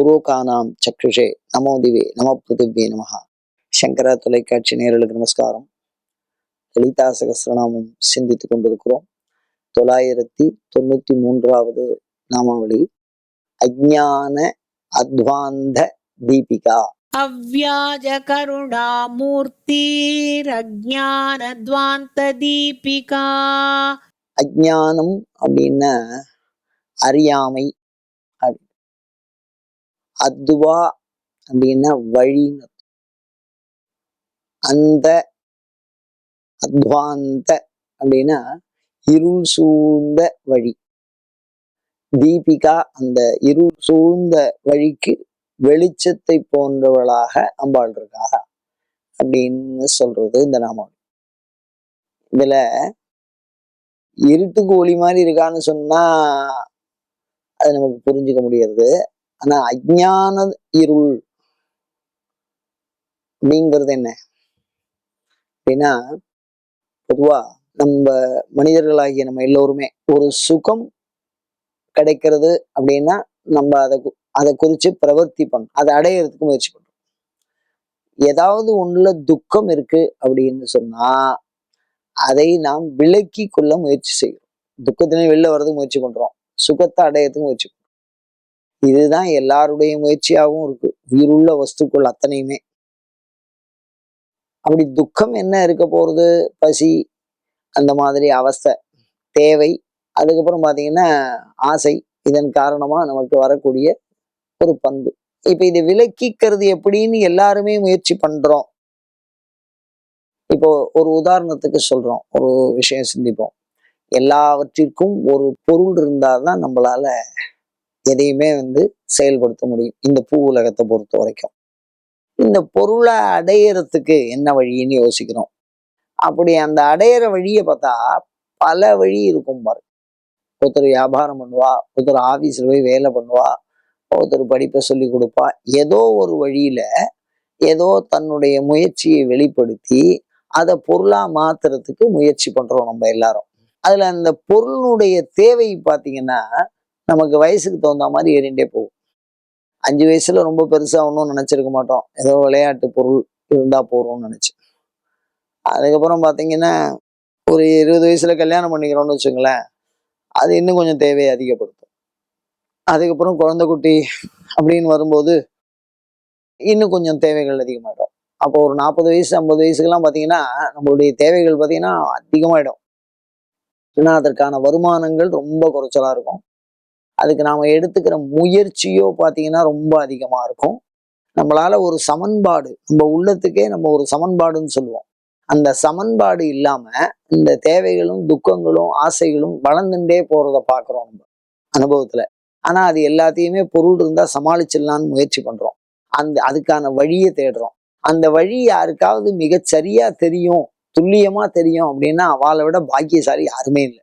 புரோகானாம் சக்ருஷே நமோ திவே நம புதிவே நமகா சங்கரா தொலைக்காட்சி நேரலுக்கு நமஸ்காரம். லலிதா சகசிரநாமம் சிந்தித்து கொண்டிருக்கிறோம். தொள்ளாயிரத்தி தொண்ணூத்தி மூன்றாவது நாமாவளி. அஜான அத்வாந்த தீபிகா. அவ்யாஜகருணாமூர்த்திரஜானத்வாந்த தீபிகா. அஜானம் அப்படின்னா அறியாமை அத்வா அப்படின்னா வழின்னு. அந்த அத்வாந்த அப்படின்னா இருள் சூழ்ந்த வழி. தீபிகா அந்த இருள் சூழ்ந்த வழிக்கு வெளிச்சத்தை போன்றவளாக அம்பாள் இருக்கா அப்படின்னு சொல்றது இந்த நாமம். இதுல இருட்டுக்கு ஒளி மாதிரி இருக்கான்னு சொன்னா அது நமக்கு புரிஞ்சுக்க முடியறது. ஆனா அஜான இருள் அப்படிங்கிறது என்ன? அப்படின்னா பொதுவா நம்ம மனிதர்களாகிய நம்ம எல்லோருமே ஒரு சுகம் கிடைக்கிறது அப்படின்னா நம்ம அதை அதை குறிச்சு பிரவர்த்தி பண்ணோம் அதை அடையிறதுக்கு முயற்சி பண்றோம். ஏதாவது ஒண்ணுல துக்கம் இருக்கு அப்படின்னு சொன்னா அதை நாம் விலக்கி கொள்ள முயற்சி செய்கிறோம். துக்கத்திலே வெளில வர்றதுக்கு முயற்சி பண்றோம். சுகத்தை அடையறதுக்கு முயற்சி இதுதான் எல்லாருடைய முயற்சியாகவும் இருக்கு. உயிருள்ள வஸ்துக்கள் அத்தனையுமே. அப்படி துக்கம் என்ன இருக்க போறது? பசி அந்த மாதிரி அவஸ்தை தேவை அதுக்கப்புறம் பாத்தீங்கன்னா ஆசை இதன் காரணமா நமக்கு வரக்கூடிய ஒரு பண்பு. இப்போ இதை விலக்கிக்கிறது எப்படின்னு எல்லாருமே முயற்சி பண்றோம். இப்போ ஒரு உதாரணத்துக்கு சொல்றோம் ஒரு விஷயம் சிந்திப்போம். எல்லாவற்றிற்கும் ஒரு பொருள் இருந்தாதான் நம்மளால எதையுமே வந்து செயல்படுத்த முடியும். இந்த பூ உலகத்தை பொறுத்த வரைக்கும். இந்த பொருளை அடையறதுக்கு என்ன வழின்னு யோசிக்கிறோம். அப்படி அந்த அடையிற வழியை பார்த்தா பல வழி இருக்கும் பாரு. ஒருத்தர் வியாபாரம் பண்ணுவா ஒருத்தர் ஆபீஸ்ல போய் வேலை பண்ணுவா ஒருத்தர் படிப்பை சொல்லி கொடுப்பா. ஏதோ ஒரு வழியில ஏதோ தன்னுடைய முயற்சியை வெளிப்படுத்தி அதை பொருளா மாத்துறதுக்கு முயற்சி பண்றோம் நம்ம எல்லாரும். அதுல அந்த பொருளுடைய தேவை பார்த்தீங்கன்னா நமக்கு வயசுக்கு தகுந்த மாதிரி ஏறிண்டே போகும். அஞ்சு வயசுல ரொம்ப பெருசா ஒன்றும் நினைச்சிருக்க மாட்டோம். ஏதோ விளையாட்டு பொருள் இருந்தா போறோம்னு நினைச்சு. அதுக்கப்புறம் பார்த்தீங்கன்னா ஒரு இருபது வயசுல கல்யாணம் பண்ணிக்கிறோம்னு வச்சுங்களேன் அது இன்னும் கொஞ்சம் தேவையை அதிகப்படுத்தும். அதுக்கப்புறம் குழந்தை குட்டி அப்படின்னு வரும்போது இன்னும் கொஞ்சம் தேவைகள் அதிகமாகிடும் அப்போ ஒரு நாற்பது வயசு ஐம்பது வயசுக்கெல்லாம் பார்த்தீங்கன்னா நம்மளுடைய தேவைகள் பார்த்தீங்கன்னா அதிகமாகிடும் ஏன்னா அதற்கான வருமானங்கள் ரொம்ப குறைச்சலாக இருக்கும். அதுக்கு நாம எடுத்துக்கிற முயற்சியோ பார்த்தீங்கன்னா ரொம்ப அதிகமா இருக்கும். நம்மளால ஒரு சமன்பாடு நம்ம உள்ளத்துக்கே நம்ம ஒரு சமன்பாடுன்னு சொல்லுவோம். அந்த சமன்பாடு இல்லாம இந்த தேவைகளும் துக்கங்களும் ஆசைகளும் வளர்ந்துட்டே போறத பாக்குறோம் நம்ம அனுபவத்துல. ஆனா அது எல்லாத்தையுமே பொருள் இருந்தா சமாளிச்சிடலான்னு முயற்சி பண்றோம். அந்த அதுக்கான வழியை தேடுறோம். அந்த வழி யாருக்காவது மிகச் சரியா தெரியும் துல்லியமா தெரியும் அப்படின்னா அவளை விட பாக்கியசாலி யாருமே இல்லை.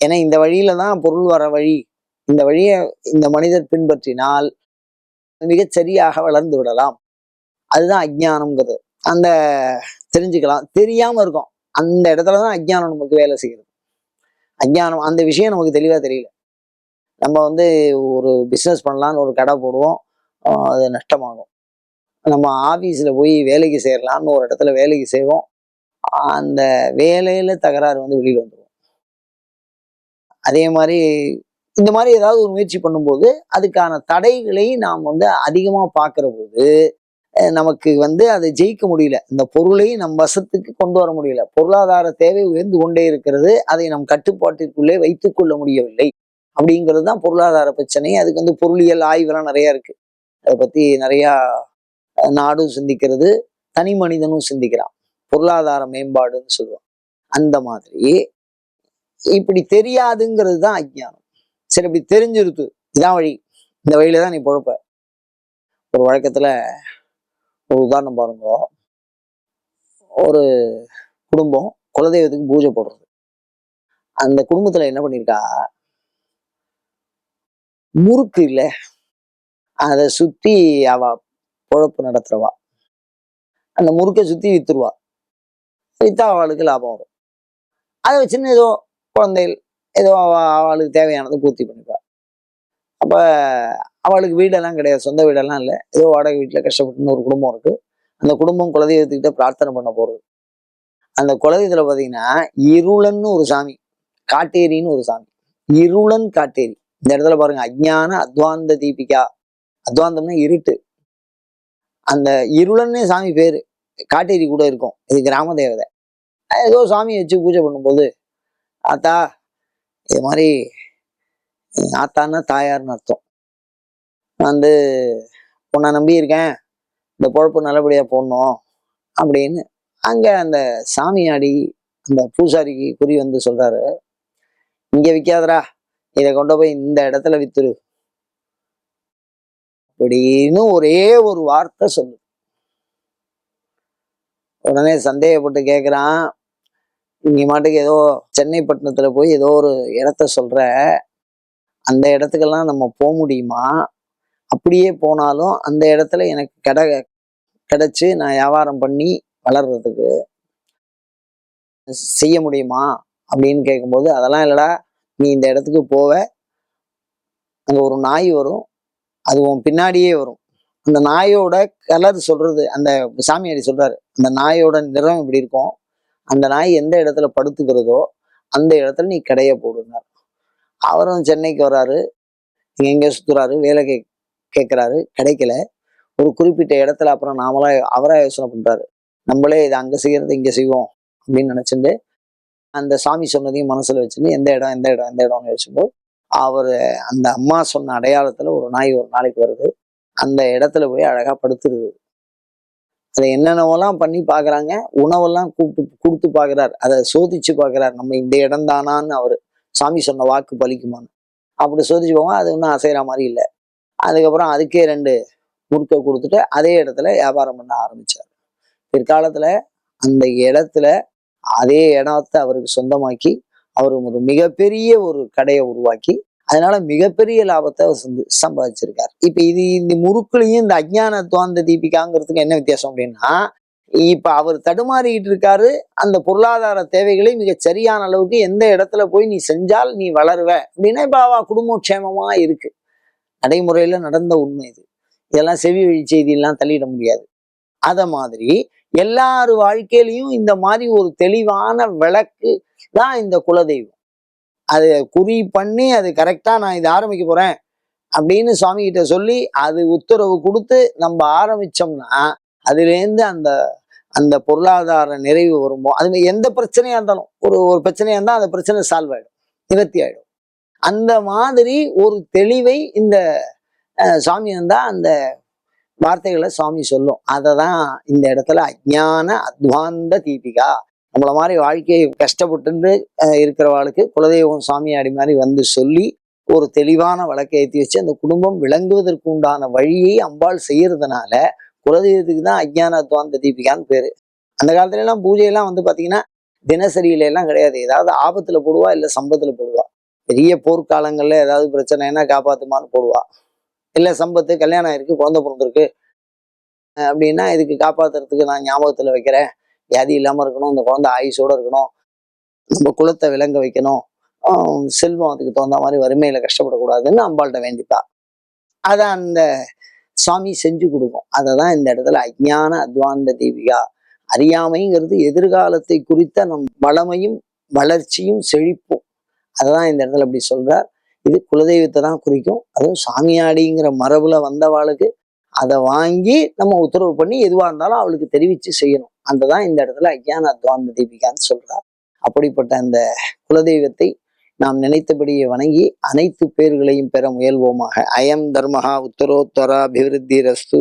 ஏன்னா இந்த வழியில தான் பொருள் வர வழி. இந்த வழியை இந்த மனிதர் பின்பற்றினால் மிகச் சரியாக வளர்ந்து விடலாம். அதுதான் அஜ்ஞானம்ங்கிறது. அந்த தெரிஞ்சுக்கலாம். தெரியாம இருக்கும். அந்த இடத்துல தான் அஜ்ஞானம் நமக்கு வேலை செய்கிறது அஜ்ஞானம் அந்த விஷயம் நமக்கு தெளிவாக தெரியல. நம்ம வந்து ஒரு பிஸ்னஸ் பண்ணலான்னு ஒரு கடை போடுவோம். அது நஷ்டமாகும். நம்ம ஆஃபீஸில் போய் வேலைக்கு சேரலான்னு ஒரு இடத்துல வேலைக்கு செய்வோம். அந்த வேலையில் தகராறு வந்து வெளியில் வந்துடும் அதே மாதிரி இந்த மாதிரி ஏதாவது ஒரு முயற்சி பண்ணும்போது அதுக்கான தடைகளை நாம் வந்து அதிகமாக பார்க்குற போது நமக்கு வந்து அதை ஜெயிக்க முடியல. இந்த பொருளை நம் வசத்துக்கு கொண்டு வர முடியல. பொருளாதார தேவை உயர்ந்து கொண்டே இருக்கிறது. அதை நம் கட்டுப்பாட்டிற்குள்ளே வைத்து கொள்ள முடியவில்லை. அப்படிங்கிறது தான் பொருளாதார பிரச்சனை. அதுக்கு வந்து பொருளியல் ஆய்வெல்லாம் நிறையா இருக்குது அதை பற்றி நிறையா நாடும் சிந்திக்கிறது. தனி மனிதனும் சிந்திக்கிறான். பொருளாதார மேம்பாடுன்னு சொல்லுவான் அந்த மாதிரி இப்படி தெரியாதுங்கிறது தான் அஜ்ஞானம். சரி இப்படி தெரிஞ்சிருத்து இதான் வழி. இந்த வழியில தான் நீ பொழப்ப. ஒரு வழக்கத்துல ஒரு உதாரணம் பாருங்க. ஒரு குடும்பம் குலதெய்வத்துக்கு பூஜை போடுறது. அந்த குடும்பத்துல என்ன பண்ணிருக்கா? முறுக்கு இல்ல. அதை சுத்தி அவ பொழப்பு நடத்துறவா. அந்த முறுக்கை சுத்தி வித்துருவா. வித்தா அவளுக்கு லாபம் வரும். அதை வச்சுன்னு ஏதோ குழந்தைகள் ஏதோ அவளுக்கு தேவையானதை பூர்த்தி பண்ணிப்பா. அப்ப அவளுக்கு வீடெல்லாம் கிடையாது சொந்த வீடெல்லாம் இல்லை. ஏதோ வாடகை வீட்டில் கஷ்டப்பட்டுன்னு ஒரு குடும்பம் இருக்கு. அந்த குடும்பம் குலதெய்வத்துக்கிட்ட பிரார்த்தனை பண்ண போறது. அந்த குலதெய்வத்துல பார்த்தீங்கன்னா இருளன்னு ஒரு சாமி காட்டேரின்னு ஒரு சாமி. இருளன் காட்டேரி. இந்த இடத்துல பாருங்க அஜ்ஞான அத்வாந்த தீபிகா. அத்வாந்தம்னா இருட்டு. அந்த இருளன்னே சாமி பேரு. காட்டேரி கூட இருக்கும். இது கிராம தேவதை. ஏதோ சாமியை வச்சு பூஜை பண்ணும்போது ஆத்தா இது மாதிரி ஆத்தான்னா தாயார்னு அர்த்தம். நான் வந்து உன்னை நம்பி இருக்கேன். இந்த பொழப்பு நல்லபடியாக போடணும். அப்படின்னு அங்கே அந்த சாமியாடி அந்த பூசாரிக்கு குறி வந்து சொல்கிறாரு இங்கே விற்காதடா இதை கொண்டு போய் இந்த இடத்துல வித்துரு. அப்படின்னு ஒரே ஒரு வார்த்தை சொல்லு. உடனே சந்தேகப்பட்டு கேட்குறான் நீ மாட்டுக்கு ஏதோ சென்னை பட்டணத்துல போய் ஏதோ ஒரு இடத்த சொல்ற. அந்த இடத்துக்கெல்லாம் நம்ம போக முடியுமா? அப்படியே போனாலும் அந்த இடத்துல எனக்கு கிட கிடைச்சி நான் வியாபாரம் பண்ணி வளர்றதுக்கு செய்ய முடியுமா? அப்படின்னு கேட்கும்போது அதெல்லாம் இல்லடா நீ இந்த இடத்துக்கு போவ. அங்கே ஒரு நாய் வரும். அது உன் பின்னாடியே வரும். அந்த நாயோட கலர் சொல்றது அந்த சாமியாடி சொல்றாரு அந்த நாயோட நிறம் இப்படி இருக்கும். அந்த நாய் எந்த இடத்துல படுத்துக்கிறதோ அந்த இடத்துல நீ கடைய போடுங்க. அவரும் சென்னைக்கு வர்றாரு இங்க எங்க சுத்துறாரு வேலை கே கேட்குறாரு கிடைக்கல. ஒரு குறிப்பிட்ட இடத்துல அப்புறம் நாமளா அவராக யோசனை பண்றாரு. நம்மளே இதை அங்கே செய்கிறது இங்கே செய்வோம் அப்படின்னு நினச்சிட்டு அந்த சாமி சொன்னதையும் மனசில் வச்சுட்டு எந்த இடம் எந்த இடம் எந்த இடம்னு யோசிச்சும்போது அவர் அந்த அம்மா சொன்ன அடையாளத்துல ஒரு நாய் ஒரு நாளைக்கு வருது. அந்த இடத்துல போய் அழகா படுத்துருது. அதை என்னென்னவெல்லாம் பண்ணி பாக்குறாங்க உணவெல்லாம் கூப்பிட்டு கொடுத்து பார்க்குறார் அதை சோதிச்சு பாக்குறாரு. நம்ம இந்த இடம் தானான்னு அவர் சாமி சொன்ன வாக்கு பலிக்குமான்னு. அப்படி சோதிச்சு போவோம் அது இன்னும் அசைகிற மாதிரி இல்லை. அதுக்கப்புறம் அதுக்கே ரெண்டு முறுக்கை கொடுத்துட்டு அதே இடத்துல வியாபாரம் பண்ண ஆரம்பித்தார் பிற்காலத்துல அந்த இடத்துல அதே இடத்தை அவருக்கு சொந்தமாக்கி அவர் ஒரு மிகப்பெரிய ஒரு கடையை உருவாக்கி அதனால மிகப்பெரிய லாபத்தை அவர் சம்பாதிச்சிருக்கார். இப்ப இது இந்த முறுக்குலையும் இந்த அஜ்ஞான துவாந்த தீபிகாங்கிறதுக்கு என்ன வித்தியாசம் அப்படின்னா இப்ப அவர் தடுமாறிக்கிட்டு இருக்காரு அந்த பொருளாதார தேவைகளை மிக சரியான அளவுக்கு எந்த இடத்துல போய் நீ செஞ்சால் நீ வளருவ அப்படின்னா இப்ப அவ குடும்பக்ஷேமமா இருக்கு. நடைமுறையில நடந்த உண்மை இது. இதெல்லாம் செவி வழி செய்தியெல்லாம் தள்ளிட முடியாது. அத மாதிரி எல்லார் வாழ்க்கையிலையும் இந்த மாதிரி ஒரு தெளிவான விளக்கு தான் இந்த குலதெய்வம். அது குறி பண்ணி அது கரெக்டா நான் இதை ஆரம்பிக்க போறேன் அப்படின்னு சுவாமி கிட்ட சொல்லி அது உத்தரவு கொடுத்து நம்ம ஆரம்பிச்சோம்னா அதுலேருந்து அந்த அந்த பொருளாதார நிறைவு வருமோ? அது எந்த பிரச்சனையா இருந்தாலும் ஒரு ஒரு பிரச்சனையா இருந்தால் அந்த பிரச்சனை சால்வ் ஆயிடும் நிவர்த்தி ஆயிடும். அந்த மாதிரி ஒரு தெளிவை இந்த சுவாமி வந்தால் அந்த வார்த்தைகளை சுவாமி சொல்லும். அதை தான் இந்த இடத்துல அஜ்ஞான அத்வாந்த தீபிகா நம்மள மாதிரி வாழ்க்கையை கஷ்டப்பட்டு இருக்கிறவாளுக்கு குலதெய்வம் சாமியாடி மாதிரி வந்து சொல்லி ஒரு தெளிவான வழக்கை ஏற்றி வச்சு அந்த குடும்பம் விளங்குவதற்கு உண்டான வழியை அம்பாள் செய்யறதுனால குலதெய்வத்துக்கு தான் அஜ்ஞான அத்வாந்த தீபிகான்னு பேரு. அந்த காலத்துல எல்லாம் பூஜையெல்லாம் வந்து பாத்தீங்கன்னா தினசரியில எல்லாம் கிடையாது. ஏதாவது ஆபத்துல போடுவா இல்லை சம்பத்துல போடுவா. பெரிய போர்க்காலங்கள்ல ஏதாவது பிரச்சனைனா காப்பாத்துமான்னு போடுவா. இல்லை சம்பத்து கல்யாணம் ஆயிருக்கு குழந்தை பிறந்திருக்கு அப்படின்னா இதுக்கு காப்பாத்துறதுக்கு நான் ஞாபகத்துல வைக்கிறேன். வியாதி இல்லாம இருக்கணும் இந்த குழந்தை ஆயுசோட இருக்கணும் நம்ம குலத்தை விளங்க வைக்கணும் செல்வம் அதுக்கு தகுந்த மாதிரி வறுமையில கஷ்டப்படக்கூடாதுன்னு அம்பாள்கிட்ட வேண்டிப்பா. அதை அந்த சுவாமி செஞ்சு கொடுக்கும். அதை தான் இந்த இடத்துல அஜ்ஞான அத்வாந்த தீபிகா அறியாமைங்கிறது எதிர்காலத்தை குறித்த நம் வளமையும் வளர்ச்சியும் செழிப்பும். அதுதான் இந்த இடத்துல அப்படி சொல்றார். இது குலதெய்வத்தை தான் குறிக்கும். அதுவும் சாமியாடிங்கிற மரபுல வந்தவாளுக்கு அதை வாங்கி நம்ம உத்தரவு பண்ணி எதுவாக இருந்தாலும் அவளுக்கு தெரிவித்து செய்யணும். அந்த தான் இந்த இடத்துல அஜ்ஞான அத்வாந்த தீபிகான்னு சொல்றார் அப்படிப்பட்ட அந்த குலதெய்வத்தை நாம் நினைத்தபடியே வணங்கி அனைத்து பேர்களையும் பெற முயல்வோமாக. அயம் தர்மஹா உத்தரோத்தரா அபிவிருத்தி ரஸ்து